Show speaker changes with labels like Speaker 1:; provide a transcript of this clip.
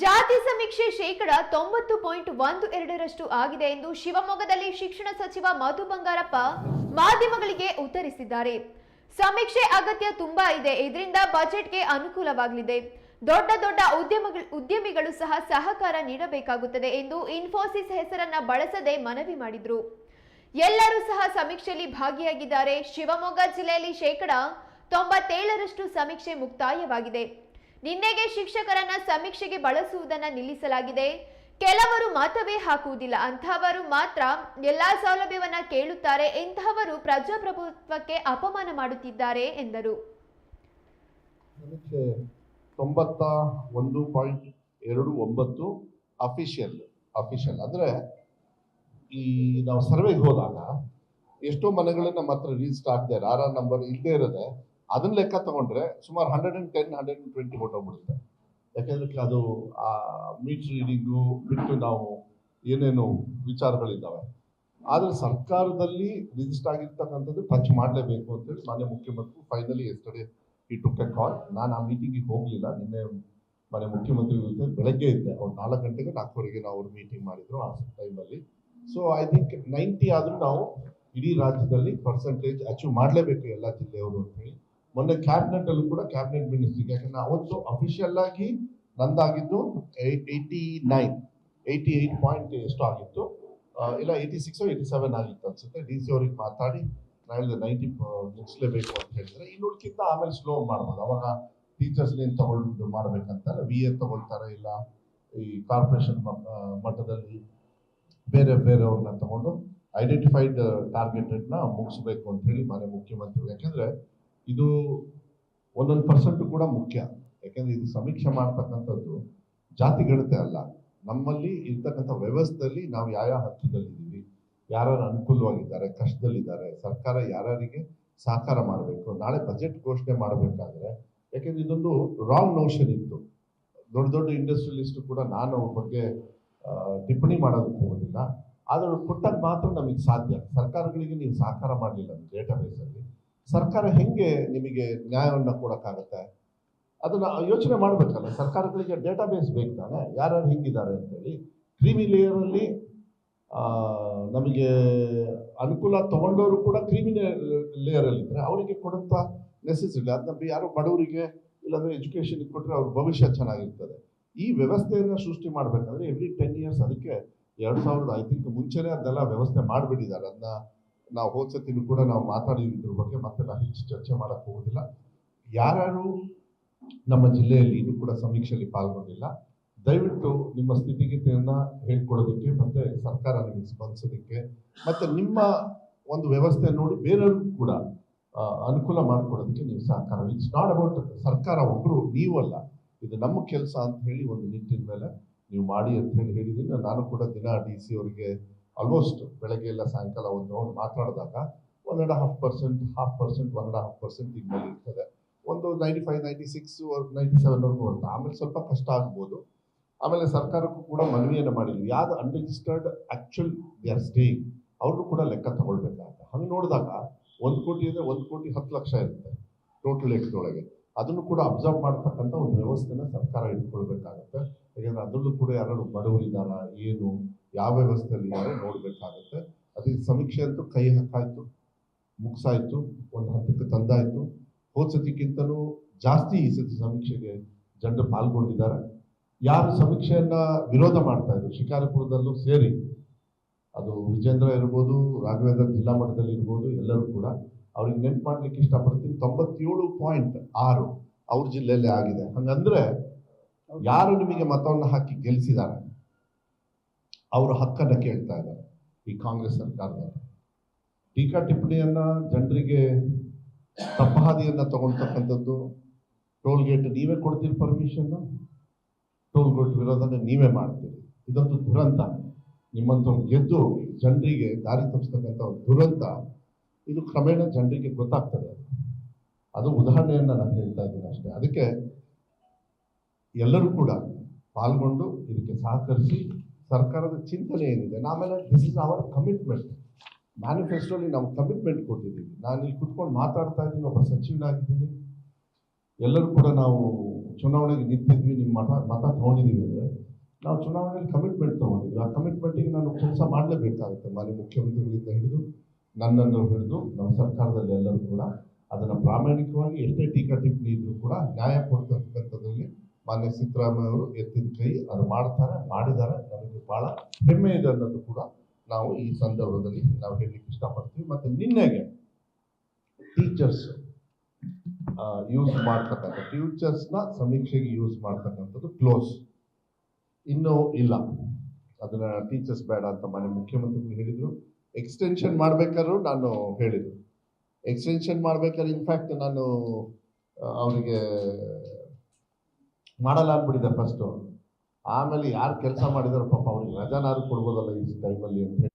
Speaker 1: ಜಾತಿ ಸಮೀಕ್ಷೆ ಶೇಕಡ ತೊಂಬತ್ತು ಪಾಯಿಂಟ್ ಒಂದು ಎರಡರಷ್ಟು ಆಗಿದೆ ಎಂದು ಶಿವಮೊಗ್ಗದಲ್ಲಿ ಶಿಕ್ಷಣ ಸಚಿವ ಮಧು ಬಂಗಾರಪ್ಪ ಮಾಧ್ಯಮಗಳಿಗೆ ಉತ್ತರಿಸಿದ್ದಾರೆ. ಸಮೀಕ್ಷೆ ಅಗತ್ಯ ತುಂಬಾ ಇದೆ. ಇದರಿಂದ ಬಜೆಟ್ಗೆ ಅನುಕೂಲವಾಗಲಿದೆ. ದೊಡ್ಡ ದೊಡ್ಡ ಉದ್ಯಮಗಳು ಉದ್ಯಮಿಗಳು ಸಹ ಸಹಕಾರ ನೀಡಬೇಕಾಗುತ್ತದೆ ಎಂದು ಇನ್ಫೋಸಿಸ್ ಹೆಸರನ್ನ ಬಳಸದೆ ಮನವಿ ಮಾಡಿದ್ರು. ಎಲ್ಲರೂ ಸಹ ಸಮೀಕ್ಷೆಯಲ್ಲಿ ಭಾಗಿಯಾಗಿದ್ದಾರೆ. ಶಿವಮೊಗ್ಗ ಜಿಲ್ಲೆಯಲ್ಲಿ ಶೇಕಡ ತೊಂಬತ್ತೇಳರಷ್ಟು ಸಮೀಕ್ಷೆ ಮುಕ್ತಾಯವಾಗಿದೆ. ನಿನ್ನೆಗೆ ಶಿಕ್ಷಕರನ್ನ ಸಮೀಕ್ಷೆಗೆ ಬಳಸುವುದನ್ನ ನಿಲ್ಲಿಸಲಾಗಿದೆ. ಕೆಲವರು ಮಾತವೇ ಹಾಕುವುದಿಲ್ಲ ಅಂತಹವರು ಮಾತ್ರ ಎಲ್ಲಾ ಸೌಲಭ್ಯವನ್ನ ಕೇಳುತ್ತಾರೆ ಇಂತಹವರು ಪ್ರಜಾಪ್ರಭುತ್ವಕ್ಕೆ ಅಪಮಾನ ಮಾಡುತ್ತಿದ್ದಾರೆ, ಎಂದರು.
Speaker 2: ತೊಂಬತ್ತ ಒಂದು ಪಾಯಿಂಟ್ ಎರಡು ಒಂಬತ್ತು ಅಫಿಷಿಯಲ್ ಅಫಿಷಿಯಲ್ ಅಂದರೆ ಈ ನಾವು ಸರ್ವೆಗೆ ಹೋದಾಗ ಎಷ್ಟೋ ಮನೆಗಳು ನಮ್ಮ ಹತ್ರ ರಿಜಿಸ್ಟರ್ ಆಗದೆ ಆರ್ ಆರ್ ನಂಬರ್ ಇಲ್ಲದೆ ಇರೋದೆ. ಅದನ್ನ ಲೆಕ್ಕ ತಗೊಂಡ್ರೆ ಸುಮಾರು hundred and ten hundred and twenty ಹೊಟ್ಟೋಗ್ಬಿಡುತ್ತೆ ಯಾಕೆಂದ್ರೆ ಅದು, ಆ ಮೀಟ್ ರೀಡಿಂಗು ಬಿಟ್ಟು ನಾವು ಏನೇನು ವಿಚಾರಗಳಿದ್ದಾವೆ. ಆದರೆ ಸರ್ಕಾರದಲ್ಲಿ ರಿಜಿಸ್ಟರ್ ಆಗಿರ್ತಕ್ಕಂಥದ್ದು ಟಚ್ ಮಾಡಲೇಬೇಕು ಅಂತೇಳಿ ಮಾನ್ಯ ಮುಖ್ಯಮಂತ್ರಿ ಫೈನಲಿ ಎಸ್ಟರ್ಡೇ ಈ ಟುಕ್ ಎ ಕಾಲ್ ನಾನು ಆ ಮೀಟಿಂಗಿಗೆ ಹೋಗಲಿಲ್ಲ. ನಿನ್ನೆ ಮಾನ್ಯ ಮುಖ್ಯಮಂತ್ರಿ ಜೊತೆ ಬೆಳಗ್ಗೆ ಇದ್ದೆ. ಅವ್ರು ನಾಲ್ಕು ಗಂಟೆಗೆ ನಾಲ್ಕುವರೆಗೆ ನಾವು ಅವ್ರು ಮೀಟಿಂಗ್ ಮಾಡಿದ್ರು ಆ ಟೈಮಲ್ಲಿ ಸೊ ಐ ಥಿಂಕ್ ನೈಂಟಿ ಆದರೂ ನಾವು ಇಡೀ ರಾಜ್ಯದಲ್ಲಿ ಪರ್ಸೆಂಟೇಜ್ ಅಚೀವ್ ಮಾಡಲೇಬೇಕು ಎಲ್ಲ ಜಿಲ್ಲೆಯವರು ಅಂತ ಹೇಳಿ ಮೊನ್ನೆ ಕ್ಯಾಬಿನೆಟ್ ಅಲ್ಲೂ ಕೂಡ ಕ್ಯಾಬಿನೆಟ್ ಮಿನಿಸ್ಟ್ರಿ ಯಾಕಂದ್ರೆ ಅವತ್ತು ಅಫಿಷಿಯಲ್ ಆಗಿ ನಂದಾಗಿದ್ದು eighty nine eighty eight point ಎಷ್ಟು ಆಗಿತ್ತು. ಇಲ್ಲ ಏಯ್ಟಿ ಸಿಕ್ಸ್ ಏಯ್ಟಿ ಸೆವೆನ್ ಆಗಿತ್ತು ಅನ್ಸುತ್ತೆ. ಡಿ ಸಿ ಅವ್ರಿಗೆ ಮಾತಾಡಿ ನಾವೆಲ್ಲ ನೈಂಟಿ ಮುಗಿಸ್ಲೇಬೇಕು ಅಂತ ಹೇಳಿದ್ರೆ ಇನ್ನುಳ್ಕಿಂತ ಆಮೇಲೆ ಸ್ಲೋ ಮಾಡ್ಬೋದು. ಅವಾಗ ಟೀಚರ್ಸ್ ಏನು ತಗೊಂಡು ಮಾಡ್ಬೇಕಂತಲ್ಲ ವಿ ಎ ತಗೊಳ್ತಾರೆ ಇಲ್ಲ, ಈ ಕಾರ್ಪೊರೇಷನ್ ಮಟ್ಟದಲ್ಲಿ ಬೇರೆ ಬೇರೆಯವ್ರನ್ನ ತಗೊಂಡು ಐಡೆಂಟಿಫೈಡ್ ಟಾರ್ಗೆಟೆಡ್ನ ಮುಗಿಸ್ಬೇಕು ಅಂತ ಹೇಳಿ ಮಾನ್ಯ ಮುಖ್ಯಮಂತ್ರಿ ಯಾಕೆಂದ್ರೆ ಇದು ಒಂದೊಂದು ಪರ್ಸೆಂಟ್ ಕೂಡ ಮುಖ್ಯ. ಯಾಕೆಂದ್ರೆ ಇದು ಸಮೀಕ್ಷೆ ಮಾಡ್ತಕ್ಕಂಥದ್ದು ಜಾತಿ ಗಣತೆ ಅಲ್ಲ. ನಮ್ಮಲ್ಲಿ ಇರ್ತಕ್ಕಂಥ ವ್ಯವಸ್ಥೆಯಲ್ಲಿ ನಾವು ಯಾವ ಹಂತದಲ್ಲಿದ್ದೀವಿ, ಯಾರ್ಯಾರು ಅನುಕೂಲವಾಗಿದ್ದಾರೆ, ಕಷ್ಟದಲ್ಲಿದ್ದಾರೆ, ಸರ್ಕಾರ ಯಾರ್ಯಾರಿಗೆ ಸಹಕಾರ ಮಾಡಬೇಕು, ನಾಳೆ ಬಜೆಟ್ ಘೋಷಣೆ ಮಾಡಬೇಕಾದ್ರೆ, ಯಾಕೆಂದ್ರೆ ಇದೊಂದು ರಾಂಗ್ ನೋಷನ್ ಇತ್ತು. ದೊಡ್ಡ ದೊಡ್ಡ ಇಂಡಸ್ಟ್ರಿಯಲಿಸ್ಟ್ ಕೂಡ ನಾನು ಅವ್ರ ಬಗ್ಗೆ ಟಿಪ್ಪಣಿ ಮಾಡೋದಕ್ಕೆ ಹೋಗೋದಿಲ್ಲ. ಆದರೆ ಕೊಟ್ಟಾಗ ಮಾತ್ರ ನಮಗೆ ಸಾಧ್ಯ. ಸರ್ಕಾರಗಳಿಗೆ ನೀವು ಸಹಕಾರ ಮಾಡಲಿಲ್ಲ ಡೇಟಾಬೇಸಲ್ಲಿ ಸರ್ಕಾರ ಹೆಂಗೆ ನಿಮಗೆ ನ್ಯಾಯವನ್ನು ಕೊಡೋಕ್ಕಾಗತ್ತೆ? ಅದನ್ನ ಯೋಚನೆ ಮಾಡಬೇಕಲ್ಲ, ಸರ್ಕಾರಗಳಿಗೆ ಡೇಟಾಬೇಸ್ ಬೇಕು ತಾನೆ? ಯಾರ್ಯಾರು ಹೆಂಗಿದ್ದಾರೆ ಅಂತೇಳಿ? ಕ್ರೀಮಿ ಲೇಯರಲ್ಲಿ ನಮಗೆ ಅನುಕೂಲ ತಗೊಂಡವರು ಕೂಡ ಕ್ರೀಮಿ ಲೇಯರಲ್ಲಿ ಇದ್ದಾರೆ ಅವರಿಗೆ ಕೊಡುವಂಥ ನೆಸೆಸಿಟಿ ಅದನ್ನ ಯಾರು ಬಡವರಿಗೆ ಇಲ್ಲಾಂದರೆ ಎಜುಕೇಶನ್ ಕೊಟ್ಟರೆ ಅವ್ರ ಭವಿಷ್ಯ ಚೆನ್ನಾಗಿರ್ತದೆ. ಈ ವ್ಯವಸ್ಥೆಯನ್ನು ಸೃಷ್ಟಿ ಮಾಡಬೇಕಂದ್ರೆ ಎವ್ರಿ ಟೆನ್ ಇಯರ್ಸ್ ಅದಕ್ಕೆ ಎರಡು ಸಾವಿರದ ಐ ತಿಂಕ್ ಮುಂಚೆನೇ ಅದನ್ನೆಲ್ಲ ವ್ಯವಸ್ಥೆ ಮಾಡಿಬಿಟ್ಟಿದ್ದಾರೆ. ಅದನ್ನ ನಾವು ಹೋದ ಸತಿನೂ ಕೂಡ ನಾವು ಮಾತಾಡಿದ್ವಿ ಇದ್ರ ಬಗ್ಗೆ ಮತ್ತೆ ನಾವು ಹೆಚ್ಚು ಚರ್ಚೆ ಮಾಡಕ್ ಹೋಗೋದಿಲ್ಲ. ಯಾರು ನಮ್ಮ ಜಿಲ್ಲೆಯಲ್ಲಿ ಇನ್ನೂ ಕೂಡ ಸಮೀಕ್ಷೆಯಲ್ಲಿ ಪಾಲ್ಗೊಂಡಿಲ್ಲ. ದಯವಿಟ್ಟು ನಿಮ್ಮ ಸ್ಥಿತಿಗತಿಯನ್ನ ಹೇಳ್ಕೊಳ್ಳೋದಕ್ಕೆ ಮತ್ತೆ ಸರ್ಕಾರ ನಿಮಗೆ ಸ್ಪಂದಿಸೋದಕ್ಕೆ ಮತ್ತೆ ನಿಮ್ಮ ಒಂದು ವ್ಯವಸ್ಥೆ ನೋಡಿ ಬೇರೆಯವ್ರಿಗೂ ಕೂಡ ಅನುಕೂಲ ಮಾಡಿಕೊಡೋದಕ್ಕೆ ನೀವು ಸಹಕಾರ ಇಟ್ಸ್ ನಾಟ್ ಅಬೌಟ್ ಸರ್ಕಾರ ಒಬ್ರು ಅಲ್ಲ. ಇದು ನಮ್ಮ ಕೆಲಸ ಅಂತ ಹೇಳಿ ಒಂದು ನಿಟ್ಟಿನ ಮೇಲೆ ನೀವು ಮಾಡಿ ಅಂತ ಹೇಳಿ ಹೇಳಿದ್ದೀನಿ. ನಾನು ಕೂಡ ದಿನ ಡಿ ಸಿ ಅವರಿಗೆ ಆಲ್ಮೋಸ್ಟ್ ಬೆಳಗ್ಗೆ ಎಲ್ಲ ಸಾಯಂಕಾಲ ಒಂದು ರೌಂಡ್ ಮಾತನಾಡಿದಾಗ one and half percent half percent one and half percent ಈಗ ಮೇಲೆ ಇರ್ತದೆ. ಒಂದು ninety five ninety six ninety ಸೆವೆನ್ವರೆಗೂ ಬರುತ್ತೆ. ಆಮೇಲೆ ಸ್ವಲ್ಪ ಕಷ್ಟ ಆಗ್ಬೋದು. ಆಮೇಲೆ ಸರ್ಕಾರಕ್ಕೂ ಕೂಡ ಮನವಿಯನ್ನು ಮಾಡಿದ್ವಿ. ಯಾವ್ದು unregistered actual they are staying ಅವ್ರನ್ನೂ ಕೂಡ ಲೆಕ್ಕ ತಗೊಳ್ಬೇಕಾಗುತ್ತೆ. ಹಂಗೆ ನೋಡಿದಾಗ ಒಂದು ಕೋಟಿ ಅಂದರೆ ಒಂದು ಕೋಟಿ ಹತ್ತು ಲಕ್ಷ ಇರುತ್ತೆ ಟೋಟಲ್ ಲೆಕ್ಕದೊಳಗೆ ಅದನ್ನು ಕೂಡ ಅಬ್ಸರ್ವ್ ಮಾಡ್ತಕ್ಕಂಥ ಒಂದು ವ್ಯವಸ್ಥೆನ ಸರ್ಕಾರ ಇಟ್ಕೊಳ್ಬೇಕಾಗತ್ತೆ. ಯಾಕಂದ್ರೆ ಅದರಲ್ಲೂ ಕೂಡ ಯಾರು ಬಡವರಿದ್ದಾರಾ, ಏನು, ಯಾವ ವ್ಯವಸ್ಥೆಯಲ್ಲಿ ಇದ್ದಾರೆ ನೋಡಬೇಕಾಗತ್ತೆ. ಅದಕ್ಕೆ ಸಮೀಕ್ಷೆ ಅಂತೂ ಕೈ ಹಾಕಾಯ್ತು, ಮುಗಿಸಾಯ್ತು, ಒಂದು ಹತ್ತಕ್ಕೆ ತಂದಾಯಿತು. ಹೋದ ಸತಿಗಿಂತಲೂ ಜಾಸ್ತಿ ಈ ಸತಿ ಸಮೀಕ್ಷೆಗೆ ಜನರು ಪಾಲ್ಗೊಂಡಿದ್ದಾರೆ ಯಾರು ಸಮೀಕ್ಷೆಯನ್ನ ವಿರೋಧ ಮಾಡ್ತಾ ಇದ್ರು, ಶಿಕಾರಿಪುರದಲ್ಲೂ ಸೇರಿ, ಅದು ವಿಜೇಂದ್ರ ಇರ್ಬೋದು, ರಾಘವೇಂದ್ರ ಜಿಲ್ಲಾ ಮಟ್ಟದಲ್ಲಿ ಇರ್ಬೋದು, ಎಲ್ಲರೂ ಕೂಡ ಅವ್ರಿಗೆ ನೆನ್ಪು ಮಾಡ್ಲಿಕ್ಕೆ ಇಷ್ಟಪಡ್ತೀನಿ. ತೊಂಬತ್ತೇಳು ಪಾಯಿಂಟ್ ಆರು ಅವ್ರ ಜಿಲ್ಲೆಯಲ್ಲೇ ಆಗಿದೆ. ಹಂಗಂದ್ರೆ ಯಾರು ನಿಮಗೆ ಮತವನ್ನು ಹಾಕಿ ಗೆಲ್ಲಿಸಿದ್ದಾರೆ ಅವರು ಹಕ್ಕನ್ನು ಕೇಳ್ತಾ ಇದ್ದಾರೆ ಈ ಕಾಂಗ್ರೆಸ್ ಸರ್ಕಾರದಲ್ಲಿ ಟೀಕಾ ಟಿಪ್ಪಣಿಯನ್ನ ಜನರಿಗೆ ತಪ್ಪಹಾದಿಯನ್ನ ತಗೊಳ್ತಕ್ಕಂಥದ್ದು ಟೋಲ್ ಗೇಟ್ ನೀವೇ ಕೊಡ್ತೀರಿ ಪರ್ಮಿಷನ್ನು ಟೋಲ್ ಗೇಟ್ ವಿರೋಧನ ನೀವೇ ಮಾಡ್ತೀರಿ. ಇದೊಂದು ದುರಂತ. ನಿಮ್ಮಂಥವ್ರು ಗೆದ್ದು ಜನರಿಗೆ ದಾರಿ ತಪ್ಪಿಸ್ತಕ್ಕಂಥ ದುರಂತ. ಇದು ಕ್ರಮೇಣ ಜನರಿಗೆ ಗೊತ್ತಾಗ್ತದೆ. ಅದು. ಉದಾಹರಣೆಯನ್ನ ನಾನು ಹೇಳ್ತಾ ಇದ್ದೀನಿ ಅಷ್ಟೇ. ಅದಕ್ಕೆ ಎಲ್ಲರೂ ಕೂಡ ಪಾಲ್ಗೊಂಡು ಇದಕ್ಕೆ ಸಹಕರಿಸಿ ಸರ್ಕಾರದ ಚಿಂತನೆ ಏನಿದೆ ಆಮೇಲೆ ದಿಸ್ ಇಸ್ ಅವರ್ ಕಮಿಟ್ಮೆಂಟ್ ಮ್ಯಾನಿಫೆಸ್ಟೋಲಿ ನಾವು ಕಮಿಟ್ಮೆಂಟ್ ಕೊಟ್ಟಿದ್ದೀವಿ. ನಾನು ಇಲ್ಲಿ ಕುತ್ಕೊಂಡು ಮಾತಾಡ್ತಾ ಇದ್ದೀನಿ, ಒಬ್ಬ ಸಚಿವನಾಗಿದ್ದೀನಿ. ಎಲ್ಲರೂ ಕೂಡ ನಾವು ಚುನಾವಣೆಗೆ ನಿಂತಿದ್ವಿ, ನಿಮ್ಮ ಮತ ಮತ ತಗೊಂಡಿದ್ದೀವಿ ಅಂದರೆ ನಾವು ಚುನಾವಣೆಯಲ್ಲಿ ಕಮಿಟ್ಮೆಂಟ್ ತೊಗೊಂಡಿದ್ವಿ ಆ ಕಮಿಟ್ಮೆಂಟಿಗೆ ನಾನು ಕೆಲಸ ಮಾಡಲೇಬೇಕಾಗುತ್ತೆ, ಮಾನ್ಯ ಮುಖ್ಯಮಂತ್ರಿಗಳಿಂದ ಹಿಡಿದು ನನ್ನನ್ನು ಹಿಡಿದು ನಮ್ಮ ಸರ್ಕಾರದಲ್ಲಿ ಎಲ್ಲರೂ ಕೂಡ ಅದನ್ನು ಪ್ರಾಮಾಣಿಕವಾಗಿ ಎಷ್ಟೇ ಟೀಕಾ ಟಿಪ್ಪಣಿ ಇದ್ದರೂ ಕೂಡ ನ್ಯಾಯ ಕೊಡ್ತಕ್ಕಂಥದ್ರಲ್ಲಿ ಮಾನ್ಯ ಸಿದ್ದರಾಮಯ್ಯ ಅವರು ಎತ್ತಿದ ಕೈ, ಅದು ಮಾಡ್ತಾರೆ, ಮಾಡಿದ್ದಾರೆ. ನಮಗೆ ಭಾಳ ಹೆಮ್ಮೆ ಇದೆ ಅನ್ನೋದು ಕೂಡ ನಾವು ಈ ಸಂದರ್ಭದಲ್ಲಿ ನಾವು ಹೇಳಲಿಕ್ಕೆ ಇಷ್ಟಪಡ್ತೀವಿ. ಮತ್ತು ನಿನ್ನೆಗೆ ಟೀಚರ್ಸ್ ಯೂಸ್ ಮಾಡ್ತಕ್ಕಂಥ ಟೀಚರ್ಸ್ನ ಸಮೀಕ್ಷೆಗೆ ಯೂಸ್ ಮಾಡ್ತಕ್ಕಂಥದ್ದು ಕ್ಲೋಸ್ ಇನ್ನೂ ಇಲ್ಲ. ಅದನ್ನ ಟೀಚರ್ಸ್ ಬೇಡ ಅಂತ ಮಾನ್ಯ ಮುಖ್ಯಮಂತ್ರಿಗಳು ಹೇಳಿದ್ರು. ಎಕ್ಸ್ಟೆನ್ಷನ್ ಮಾಡ್ಬೇಕಾದ್ರು ನಾನು ಹೇಳಿದ್ರು. ಎಕ್ಸ್ಟೆನ್ಷನ್ ಮಾಡ್ಬೇಕಾದ್ರೆ ಇನ್ಫ್ಯಾಕ್ಟ್ ನಾನು ಅವರಿಗೆ ಮಾಡಲ್ಲ ಫಸ್ಟ್ ಫಸ್ಟು ಆಮೇಲೆ ಯಾರು ಕೆಲಸ ಮಾಡಿದಾರೆ ಪಾಪ ಅವ್ರಿಗೆ ರಜಾನಾದ್ರು ಕೊಡ್ಬೋದಲ್ಲ ಈ ಟೈಮಲ್ಲಿ ಅಂತ